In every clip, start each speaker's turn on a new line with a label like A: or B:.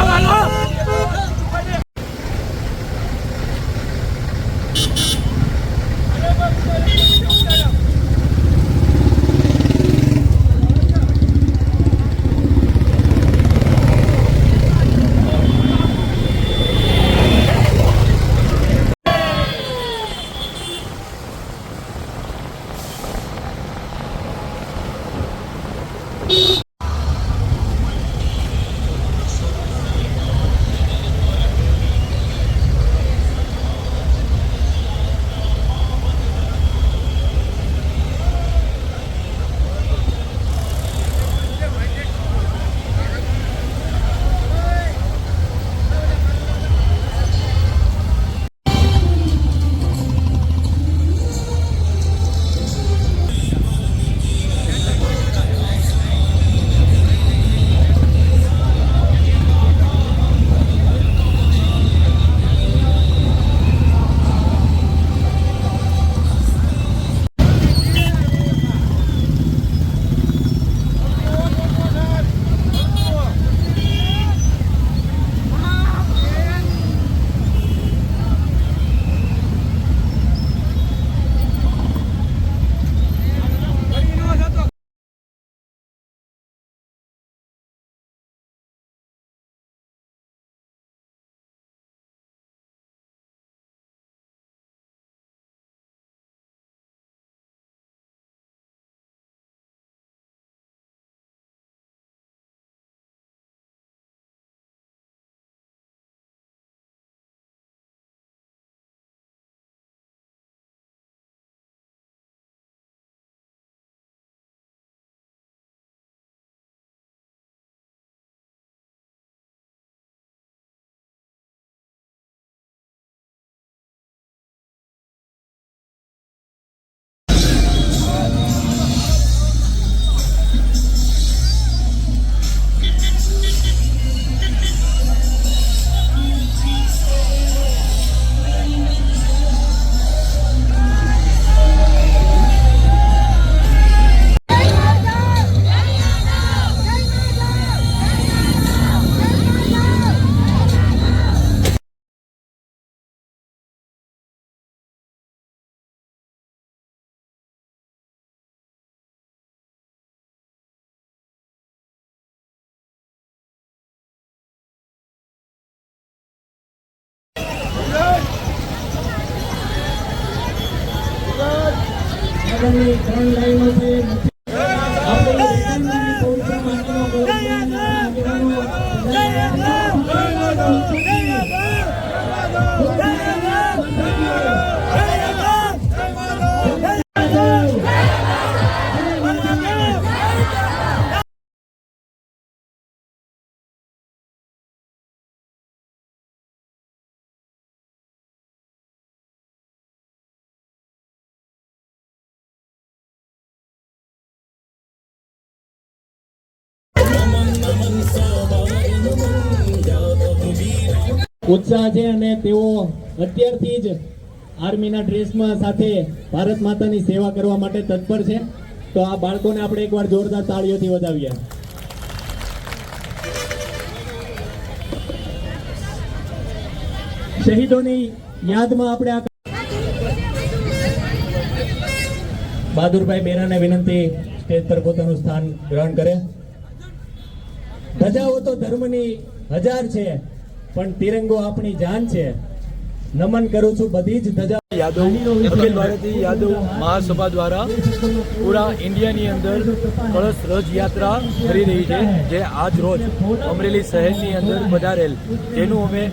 A: الله! Mama, mama, mama, ઉત્સાહ છે અને તેઓ અત્યારથી જ આર્મીના ડ્રેસમાં સાથે ભારત માતાની સેવા કરવા માટે તત્પર છે. તો આ બાળકોને આપણે એકવાર જોરદાર તાળીઓથી વધાવીએ. શહીદોની યાદમાં આપણે આ બહાદુરભાઈ બેરાને વિનંતી સ્ટેજ પર પોતાનું સ્થાન ગ્રહણ કરે. ધજાઓ તો ધર્મની હજાર છે. પણ તિરંગો આપણી જાન છે. નમન કરું છું બધી જ ધજા
B: યાદવ અખિલ ભારતીય યાદવ મહાસભા દ્વારા પૂરા ઇન્ડિયાની અંદર કળશ રથયાત્રા કરી રહી છે જે આજ રોજ અમરેલી શહેરની અંદર પધારેલ. જેનું અમે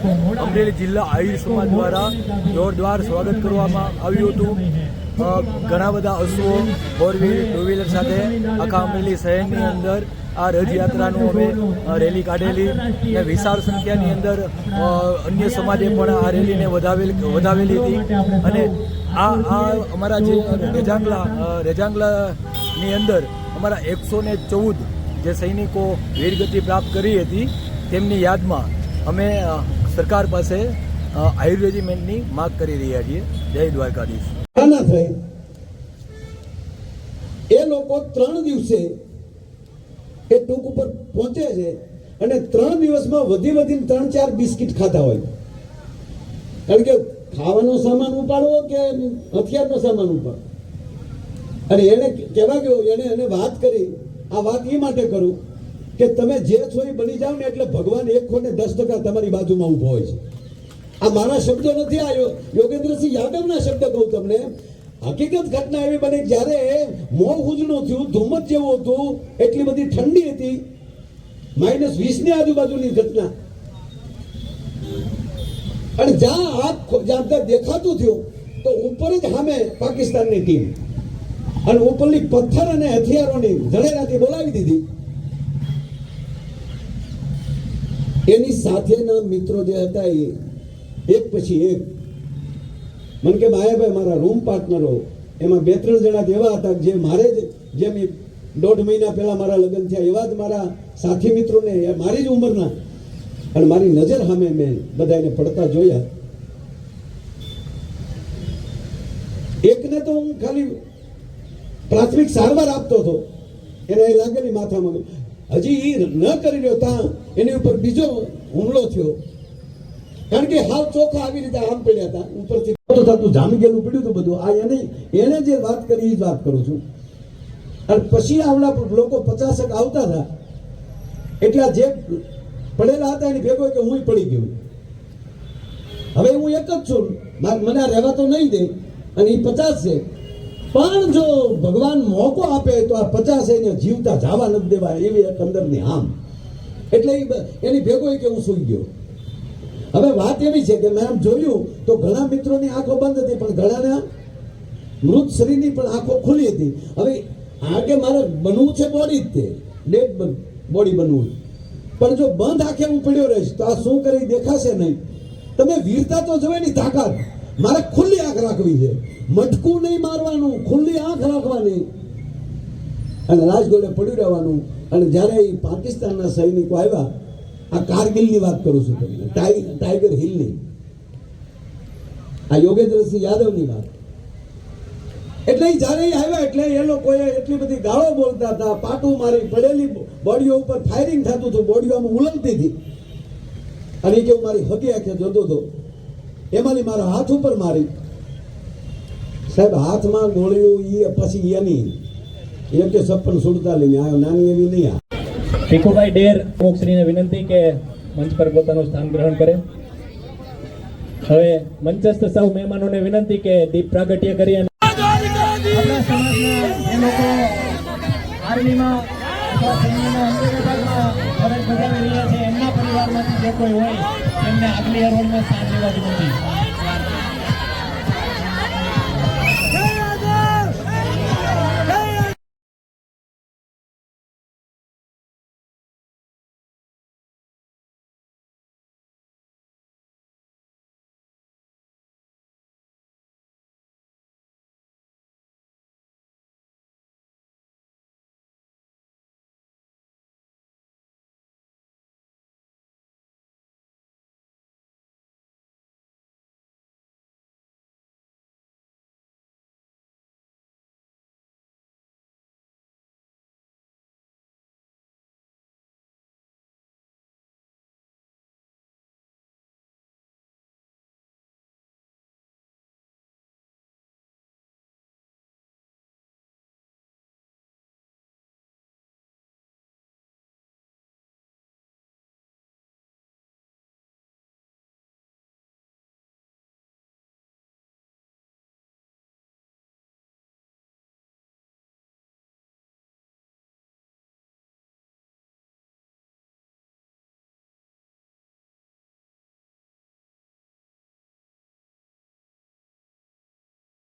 B: અમરેલી જિલ્લા આહિર સમાજ દ્વારા જોરદાર સ્વાગત કરવામાં આવ્યું હતું. ઘણા બધા અશુઓ ફોર વ્હીલ ટુ વ્હીલર સાથે આખા અમરેલી શહેરની અંદર આ રથયાત્રાનું અમે રેલી કાઢેલી અને વિશાળ સંખ્યાની અંદર અન્ય સમાજે પણ આ રેલીને વધાવેલી વધાવેલી હતી. અને આ આ અમારા જે રેજાંગલા રેજાંગલાની અંદર અમારા એકસો ને ચૌદ જે સૈનિકો વીરગતિ પ્રાપ્ત કરી હતી, તેમની યાદમાં અમે સરકાર પાસે આયુર્વેદિમેન્ટની માગ કરી રહ્યા છીએ. જય દ્વારકાધીશ.
C: એ લોકો ત્રણ દિવસે એ ટૂંક ઉપર પહોંચે છે અને ત્રણ દિવસમાં વધી વધીને ત્રણ ચાર બિસ્કિટ ખાતા હોય. કારણ કે ખાવાનો સામાન ઉપાડવો કે હથિયારનો સામાન ઉપાડવો? અને એને કહેવા ગયો એને એને વાત કરી, આ વાત એ માટે કરું કે તમે જે છો એ બની જાઓ ને એટલે ભગવાન એક ખોને દસ ટકા તમારી બાજુમાં ઊભો હોય છે. આ મારા શબ્દો નથી આ યોગેન્દ્રસિંહ યાદવના શબ્દ કહું તમને હકીકત ઘટના એવી બની જ્યારે મોં ઉજળું થયું, ધુમ્મસ જેવું હતું, એટલી બધી ઠંડી હતી. માઇનસ વીસની આજુબાજુની ઘટના. અને જ્યાં હાથ જ્યાં દેખાતું થયું, તો ઉપર જ સામે પાકિસ્તાનની ટીમ. અને ઉપરની પથ્થર અને હથિયારોની ધડેરાથી બોલાવી દીધી. એની સાથેના મિત્રો જે હતા એ, એક પછી એક મને કે ભાઈ, મારા રૂમ પાર્ટનરો એમાં બે ત્રણ જણા એવા હતા જે મારે જ જેમ દોઢ મહિના પહેલા મારા લગ્ન થયા, એવા જ મારા સાથી મિત્રોને મારી જ ઉંમરના. અને મારી નજર સામે મેં બધાને પડતા જોયા. એકને તો હું ખાલી પ્રાથમિક સારવાર આપતો હતો. એને એ લાગેલી માથામાં, હજી એ ન કરી રહ્યો ત્યાં એની ઉપર બીજો હુમલો થયો. કારણ કે હાવ ચોખા આવી રીતે આમ પડ્યા હતા, ઉપરથી તો થતું જામી ગયેલું પડ્યું હતું બધું. આ એને એને જે વાત કરી એ જ વાત કરું છું. અને પછી આવડા લોકો પચાસક આવતા હતા. એટલા જે પડેલા હતા એની ભેગો કે હું પડી ગયો. હવે હું એક જ છું. મને રહેવા તો નહીં દે, અને એ પચાસ છે. પણ જો ભગવાન મોકો આપે તો આ પચાસ એને જીવતા જાવા નથી દેવાય એવી એક અંદરની આમ. એટલે એની ભેગો કે હું સૂઈ ગયો. હવે વાત એવી છે કે મેં આમ જોયું તો ઘણા મિત્રોની આંખો બંધ હતી, પણ ઘણાના મૃત શરીરની પણ આંખો ખુલી હતી. હવે આ કે મારે બનવું છે બોડી જ તે ડેડ બોડી બનવું. પણ જો બંધ આંખે હું પડ્યો રહીશ, તો આ શું કરી દેખાશે નહીં. તમે વીરતા તો જોવે ની તાકાત. મારે ખુલ્લી આંખ રાખવી છે. મટકું નહીં મારવાનું, ખુલ્લી આંખ રાખવાની. અને રાજગોલે પડ્યું રહેવાનું. અને જ્યારે એ પાકિસ્તાનના સૈનિકો આવ્યા આ કારગિલની વાત કરું છું તમને. ટાઈ, ટાઈગર હિલની. આ યોગેન્દ્રસિંહ યાદવની વાત. એટલે જ્યારે આવ્યા, એટલે એ લોકોએ એટલી બધી ગાળો બોલતા હતા. પાટું મારી પડેલી બોડીઓ ઉપર ફાયરિંગ થતું હતું. બોડીઓ આમ ઉલમતી હતી. અને કેવું મારી હકી આંખે જોતો હતો. એમાંની મારા હાથ ઉપર મારી. સાહેબ, હાથમાં ગોળીઓ એ પછી એની. એમ કે સપ્પન સુડતા લઈને આવ્યો નાની એવી નહીં આ.
A: ભીખુભાઈ ડેર શ્રીને વિનંતી કે મંચ પર પોતાનું સ્થાન ગ્રહણ કરે. હવે મંચસ્થ સૌ મહેમાનોને વિનંતી કે દીપ પ્રાગટ્ય કરી અને આર્મીમાં એમના પરિવારમાંથી જે કોઈ હોય, એમને આગલી હરોળમાં સ્થાન લેવા વિનંતી